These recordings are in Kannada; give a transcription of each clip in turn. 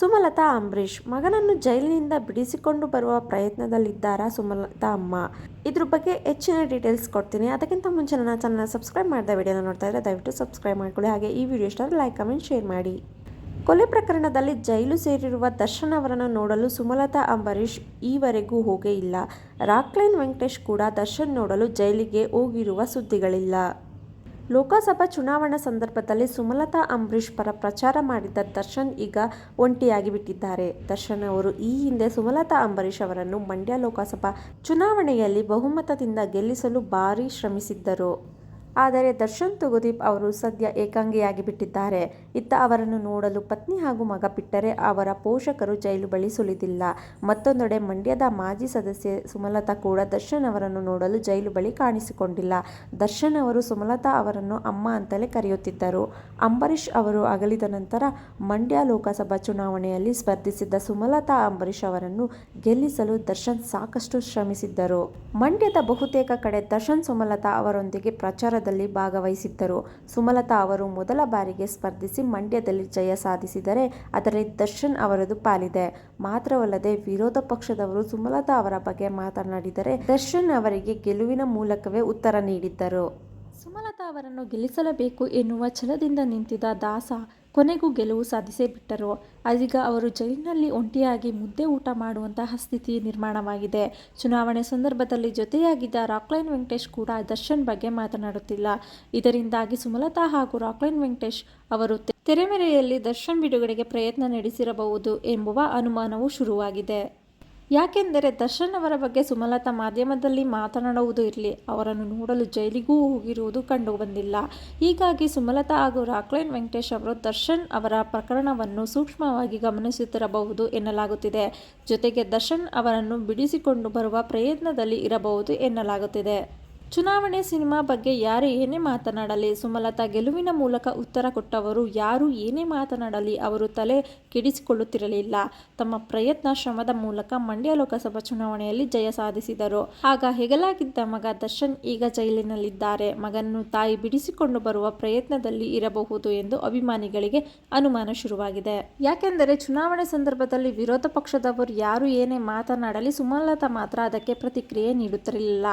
ಸುಮಲತಾ ಅಂಬರೀಷ್, ಮಗನನ್ನು ಜೈಲಿನಿಂದ ಬಿಡಿಸಿಕೊಂಡು ಬರುವ ಪ್ರಯತ್ನದಲ್ಲಿದ್ದಾರಾ ಸುಮಲತಾ ಅಮ್ಮ? ಇದ್ರ ಬಗ್ಗೆ ಹೆಚ್ಚಿನ ಡೀಟೇಲ್ಸ್ ಕೊಡ್ತೀನಿ. ಅದಕ್ಕಿಂತ ಮುಂಚೆ ನನ್ನ ಚಾನಲ್ ಸಬ್ಸ್ಕ್ರೈಬ್ ಮಾಡಿದ ವಿಡಿಯೋನ ನೋಡ್ತಾ ಇದ್ದರೆ ದಯವಿಟ್ಟು ಸಬ್ಸ್ಕ್ರೈಬ್ ಮಾಡ್ಕೊಳ್ಳಿ. ಹಾಗೆ ಈ ವಿಡಿಯೋ ಇಷ್ಟ ಲೈಕ್ ಕಮೆಂಟ್ ಶೇರ್ ಮಾಡಿ. ಕೊಲೆ ಪ್ರಕರಣದಲ್ಲಿ ಜೈಲು ಸೇರಿರುವ ದರ್ಶನ್ ಅವರನ್ನು ನೋಡಲು ಸುಮಲತಾ ಅಂಬರೀಷ್ ಈವರೆಗೂ ಹೋಗೇ ಇಲ್ಲ. ರಾಕ್ಲೈನ್ ವೆಂಕಟೇಶ್ ಕೂಡ ದರ್ಶನ್ ನೋಡಲು ಜೈಲಿಗೆ ಹೋಗಿರುವ ಸುದ್ದಿಗಳಿಲ್ಲ. ಲೋಕಸಭಾ ಚುನಾವಣಾ ಸಂದರ್ಭದಲ್ಲಿ ಸುಮಲತಾ ಅಂಬರೀಷ್ ಪರ ಪ್ರಚಾರ ಮಾಡಿದ್ದ ದರ್ಶನ್ ಈಗ ಒಂಟಿಯಾಗಿ ಬಿಟ್ಟಿದ್ದಾರೆ ದರ್ಶನ್ ಅವರು ಈ ಹಿಂದೆ ಸುಮಲತಾ ಅಂಬರೀಷ್ ಅವರನ್ನು ಮಂಡ್ಯ ಲೋಕಸಭಾ ಚುನಾವಣೆಯಲ್ಲಿ ಬಹುಮತದಿಂದ ಗೆಲ್ಲಿಸಲು ಭಾರೀ ಶ್ರಮಿಸಿದ್ದರು. ಆದರೆ ದರ್ಶನ್ ತುಗುದೀಪ್ ಅವರು ಸದ್ಯ ಏಕಾಂಗಿಯಾಗಿ ಬಿಟ್ಟಿದ್ದಾರೆ. ಇತ್ತ ಅವರನ್ನು ನೋಡಲು ಪತ್ನಿ ಹಾಗೂ ಮಗ ಬಿಟ್ಟರೆ ಅವರ ಪೋಷಕರು ಜೈಲು ಬಳಿ ಸುಳಿದಿಲ್ಲ. ಮತ್ತೊಂದೆಡೆ ಮಂಡ್ಯದ ಮಾಜಿ ಸದಸ್ಯೆ ಸುಮಲತಾ ಕೂಡ ದರ್ಶನ್ ಅವರನ್ನು ನೋಡಲು ಜೈಲು ಬಳಿ ಕಾಣಿಸಿಕೊಂಡಿಲ್ಲ. ದರ್ಶನ್ ಅವರು ಸುಮಲತಾ ಅವರನ್ನು ಅಮ್ಮ ಅಂತಲೇ ಕರೆಯುತ್ತಿದ್ದರು. ಅಂಬರೀಷ್ ಅವರು ಅಗಲಿದ ನಂತರ ಮಂಡ್ಯ ಲೋಕಸಭಾ ಚುನಾವಣೆಯಲ್ಲಿ ಸ್ಪರ್ಧಿಸಿದ್ದ ಸುಮಲತಾ ಅಂಬರೀಷ್ ಅವರನ್ನು ಗೆಲ್ಲಿಸಲು ದರ್ಶನ್ ಸಾಕಷ್ಟು ಶ್ರಮಿಸಿದ್ದರು. ಮಂಡ್ಯದ ಬಹುತೇಕ ಕಡೆ ದರ್ಶನ್ ಸುಮಲತಾ ಅವರೊಂದಿಗೆ ಪ್ರಚಾರದಲ್ಲಿ ಭಾಗವಹಿಸಿದ್ದರು. ಸುಮಲತಾ ಅವರು ಮೊದಲ ಬಾರಿಗೆ ಸ್ಪರ್ಧಿಸಿ ಮಂಡ್ಯದಲ್ಲಿ ಜಯ ಸಾಧಿಸಿದರೆ ಅದರಲ್ಲಿ ದರ್ಶನ್ ಅವರದು ಪಾಲಿದೆ. ಮಾತ್ರವಲ್ಲದೆ ವಿರೋಧ ಪಕ್ಷದವರು ಸುಮಲತಾ ಅವರ ಬಗ್ಗೆ ಮಾತನಾಡಿದರೆ ದರ್ಶನ್ ಅವರಿಗೆ ಗೆಲುವಿನ ಮೂಲಕವೇ ಉತ್ತರ ನೀಡಿದ್ದರು. ಸುಮಲತಾ ಅವರನ್ನು ಗೆಲ್ಲಿಸಲೇಬೇಕು ಎನ್ನುವ ಛಲದಿಂದ ನಿಂತಿದ್ದ ದಾಸ ಕೊನೆಗೂ ಗೆಲುವು ಸಾಧಿಸೇ ಬಿಟ್ಟರು. ಅದೀಗ ಅವರು ಜೈಲಿನಲ್ಲಿ ಒಂಟಿಯಾಗಿ ಮುದ್ದೆ ಊಟ ಮಾಡುವಂತಹ ಸ್ಥಿತಿ ನಿರ್ಮಾಣವಾಗಿದೆ. ಚುನಾವಣೆ ಸಂದರ್ಭದಲ್ಲಿ ಜೊತೆಯಾಗಿದ್ದ ರಾಕ್ಲೈನ್ ವೆಂಕಟೇಶ್ ಕೂಡ ದರ್ಶನ್ ಬಗ್ಗೆ ಮಾತನಾಡುತ್ತಿಲ್ಲ. ಇದರಿಂದಾಗಿ ಸುಮಲತಾ ಹಾಗೂ ರಾಕ್ಲೈನ್ ವೆಂಕಟೇಶ್ ಅವರು ತೆರೆಮೆರೆಯಲ್ಲಿ ದರ್ಶನ್ ಬಿಡುಗಡೆಗೆ ಪ್ರಯತ್ನ ನಡೆಸಿರಬಹುದು ಎಂಬುವ ಅನುಮಾನವೂ ಶುರುವಾಗಿದೆ. ಯಾಕೆಂದರೆ ದರ್ಶನ್ ಅವರ ಬಗ್ಗೆ ಸುಮಲತಾ ಮಾಧ್ಯಮದಲ್ಲಿ ಮಾತನಾಡುವುದು ಇರಲಿ, ಅವರನ್ನು ನೋಡಲು ಜೈಲಿಗೂ ಹೋಗಿರುವುದು ಕಂಡುಬಂದಿಲ್ಲ ಹೀಗಾಗಿ ಸುಮಲತಾ ಹಾಗೂ ರಾಕ್ಲೈನ್ ವೆಂಕಟೇಶ್ ಅವರು ದರ್ಶನ್ ಅವರ ಪ್ರಕರಣವನ್ನು ಸೂಕ್ಷ್ಮವಾಗಿ ಗಮನಿಸುತ್ತಿರಬಹುದು ಎನ್ನಲಾಗುತ್ತಿದೆ. ಜೊತೆಗೆ ದರ್ಶನ್ ಅವರನ್ನು ಬಿಡಿಸಿಕೊಂಡು ಬರುವ ಪ್ರಯತ್ನದಲ್ಲಿ ಇರಬಹುದು ಎನ್ನಲಾಗುತ್ತಿದೆ. ಚುನಾವಣೆ ಸಿನಿಮಾ ಬಗ್ಗೆ ಯಾರು ಏನೇ ಮಾತನಾಡಲಿ, ಸುಮಲತಾ ಗೆಲುವಿನ ಮೂಲಕ ಉತ್ತರ ಕೊಟ್ಟವರು ಯಾರು ಏನೇ ಮಾತನಾಡಲಿ, ಅವರು ತಲೆ ಕೆಡಿಸಿಕೊಳ್ಳುತ್ತಿರಲಿಲ್ಲ. ತಮ್ಮ ಪ್ರಯತ್ನ ಶ್ರಮದ ಮೂಲಕ ಮಂಡ್ಯ ಲೋಕಸಭಾ ಚುನಾವಣೆಯಲ್ಲಿ ಜಯ ಸಾಧಿಸಿದರು. ಆಗ ಹೆಗಲಾಗಿದ್ದ ಮಗ ದರ್ಶನ್ ಈಗ ಜೈಲಿನಲ್ಲಿದ್ದಾರೆ. ಮಗನನ್ನು ತಾಯಿ ಬಿಡಿಸಿಕೊಂಡು ಬರುವ ಪ್ರಯತ್ನದಲ್ಲಿ ಇರಬಹುದು ಎಂದು ಅಭಿಮಾನಿಗಳಿಗೆ ಅನುಮಾನ ಶುರುವಾಗಿದೆ. ಯಾಕೆಂದರೆ ಚುನಾವಣೆ ಸಂದರ್ಭದಲ್ಲಿ ವಿರೋಧ ಪಕ್ಷದವರು ಯಾರು ಏನೇ ಮಾತನಾಡಲಿ, ಸುಮಲತಾ ಮಾತ್ರ ಅದಕ್ಕೆ ಪ್ರತಿಕ್ರಿಯೆ ನೀಡುತ್ತಿರಲಿಲ್ಲ.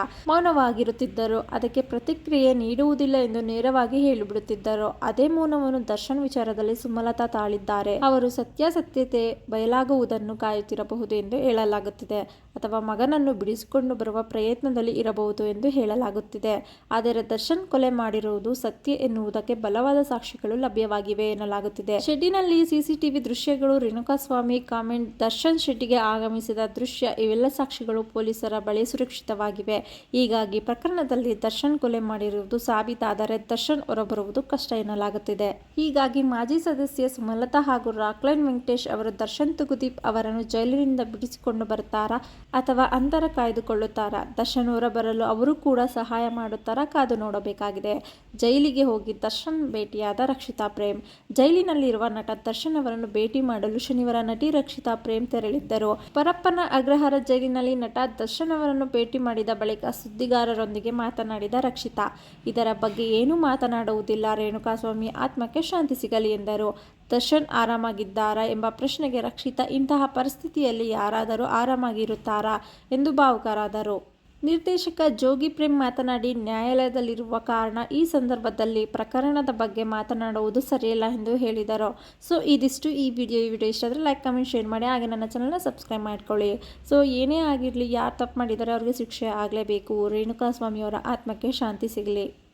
ಮೌನವಾಗಿರುತ್ತಿದ್ದರು ಅದಕ್ಕೆ ಪ್ರತಿಕ್ರಿಯೆ ನೀಡುವುದಿಲ್ಲ ಎಂದು ನೇರವಾಗಿ ಹೇಳಿಬಿಡುತ್ತಿದ್ದರು, ಅದೇ ಮೌನವನ್ನು ದರ್ಶನ್ ವಿಚಾರದಲ್ಲಿ ಸುಮಲತಾ ತಾಳಿದ್ದಾರೆ. ಅವರು ಸತ್ಯಾಸತ್ಯತೆ ಬಯಲಾಗುವುದನ್ನು ಕಾಯುತ್ತಿರಬಹುದು ಎಂದು ಹೇಳಲಾಗುತ್ತಿದೆ, ಅಥವಾ ಮಗನನ್ನು ಬಿಡಿಸಿಕೊಂಡು ಬರುವ ಪ್ರಯತ್ನದಲ್ಲಿ ಇರಬಹುದು ಎಂದು ಹೇಳಲಾಗುತ್ತಿದೆ. ಆದರೆ ದರ್ಶನ್ ಕೊಲೆ ಮಾಡಿರುವುದು ಸತ್ಯ ಎನ್ನುವುದಕ್ಕೆ ಬಲವಾದ ಸಾಕ್ಷಿಗಳು ಲಭ್ಯವಾಗಿವೆ ಎನ್ನಲಾಗುತ್ತಿದೆ. ಶೆಡ್ಡಿನಲ್ಲಿ ಸಿಸಿಟಿವಿ ದೃಶ್ಯಗಳು, ರೇಣುಕಾಸ್ವಾಮಿ ಕಾಮೆಂಟ್, ದರ್ಶನ್ ಶೆಟ್ಟಿಗೆ ಆಗಮಿಸಿದ ದೃಶ್ಯ, ಇವೆಲ್ಲ ಸಾಕ್ಷಿಗಳು ಪೊಲೀಸರ ಬಳಿ ಸುರಕ್ಷಿತವಾಗಿವೆ. ಹೀಗಾಗಿ ಪ್ರಕರಣದಲ್ಲಿ ದರ್ಶನ್ ಕೊಲೆ ಮಾಡಿರುವುದು ಸಾಬೀತಾದರೆ ದರ್ಶನ್ ಹೊರಬರುವುದು ಕಷ್ಟ ಎನ್ನಲಾಗುತ್ತಿದೆ. ಹೀಗಾಗಿ ಮಾಜಿ ಸದಸ್ಯ ಸುಮಲತಾ ಹಾಗೂ ರಾಕ್ಲೈನ್ ವೆಂಕಟೇಶ್ ಅವರು ದರ್ಶನ್ ತುಗುದೀಪ್ ಅವರನ್ನು ಜೈಲಿನಿಂದ ಬಿಡಿಸಿಕೊಂಡು ಬರುತ್ತಾರಾ ಅಥವಾ ಅಂತರ ಕಾಯ್ದುಕೊಳ್ಳುತ್ತಾರಾ? ದರ್ಶನ್ ಹೊರಬರಲು ಅವರು ಕೂಡ ಸಹಾಯ ಮಾಡುತ್ತಾರಾ? ಕಾದು ನೋಡಬೇಕಾಗಿದೆ. ಜೈಲಿಗೆ ಹೋಗಿ ದರ್ಶನ್ ಭೇಟಿಯಾದ ರಕ್ಷಿತಾ ಪ್ರೇಮ್. ಜೈಲಿನಲ್ಲಿರುವ ನಟ ದರ್ಶನ್ ಅವರನ್ನು ಭೇಟಿ ಮಾಡಲು ಶನಿವಾರ ನಟಿ ರಕ್ಷಿತಾ ಪ್ರೇಮ್ ತೆರಳಿದ್ದರು. ಪರಪ್ಪನ ಅಗ್ರಹಾರ ಜೈಲಿನಲ್ಲಿ ನಟ ದರ್ಶನ್ ಅವರನ್ನು ಭೇಟಿ ಮಾಡಿದ ಬಳಿಕ ಸುದ್ದಿಗಾರರೊಂದಿಗೆ ಮಾತನಾಡಿದ ರಕ್ಷಿತಾ, ಇದರ ಬಗ್ಗೆ ಏನೂ ಮಾತನಾಡುವುದಿಲ್ಲ, ರೇಣುಕಾಸ್ವಾಮಿ ಆತ್ಮಕ್ಕೆ ಶಾಂತಿ ಸಿಗಲಿ ಎಂದರು. ದರ್ಶನ್ ಆರಾಮಾಗಿದ್ದಾರಾ? ಎಂಬ ಪ್ರಶ್ನೆಗೆ ರಕ್ಷಿತಾ, ಇಂತಹ ಪರಿಸ್ಥಿತಿಯಲ್ಲಿ ಯಾರಾದರೂ ಆರಾಮಾಗಿರುತ್ತಾರಾ? ಎಂದು ಭಾವುಕರಾದರು. ನಿರ್ದೇಶಕ ಜೋಗಿ ಪ್ರೇಮ್ ಮಾತನಾಡಿ, ನ್ಯಾಯಾಲಯದಲ್ಲಿರುವ ಕಾರಣ ಈ ಸಂದರ್ಭದಲ್ಲಿ ಪ್ರಕರಣದ ಬಗ್ಗೆ ಮಾತನಾಡುವುದು ಸರಿಯಲ್ಲ ಎಂದು ಹೇಳಿದರು. ಸೊ, ಇದಿಷ್ಟು ಈ ವಿಡಿಯೋ. ಈ ವಿಡಿಯೋ ಇಷ್ಟ ಆದರೆ ಲೈಕ್ ಕಮೆಂಟ್ ಶೇರ್ ಮಾಡಿ. ಹಾಗೆ ನನ್ನ ಚಾನಲ್ನ ಸಬ್ಸ್ಕ್ರೈಬ್ ಮಾಡ್ಕೊಳ್ಳಿ. ಸೊ, ಏನೇ ಆಗಿರಲಿ, ಯಾರು ತಪ್ಪು ಮಾಡಿದರೆ ಅವ್ರಿಗೆ ಶಿಕ್ಷೆ ಆಗಲೇಬೇಕು. ರೇಣುಕಾ ಸ್ವಾಮಿಯವರ ಆತ್ಮಕ್ಕೆ ಶಾಂತಿ ಸಿಗಲಿ.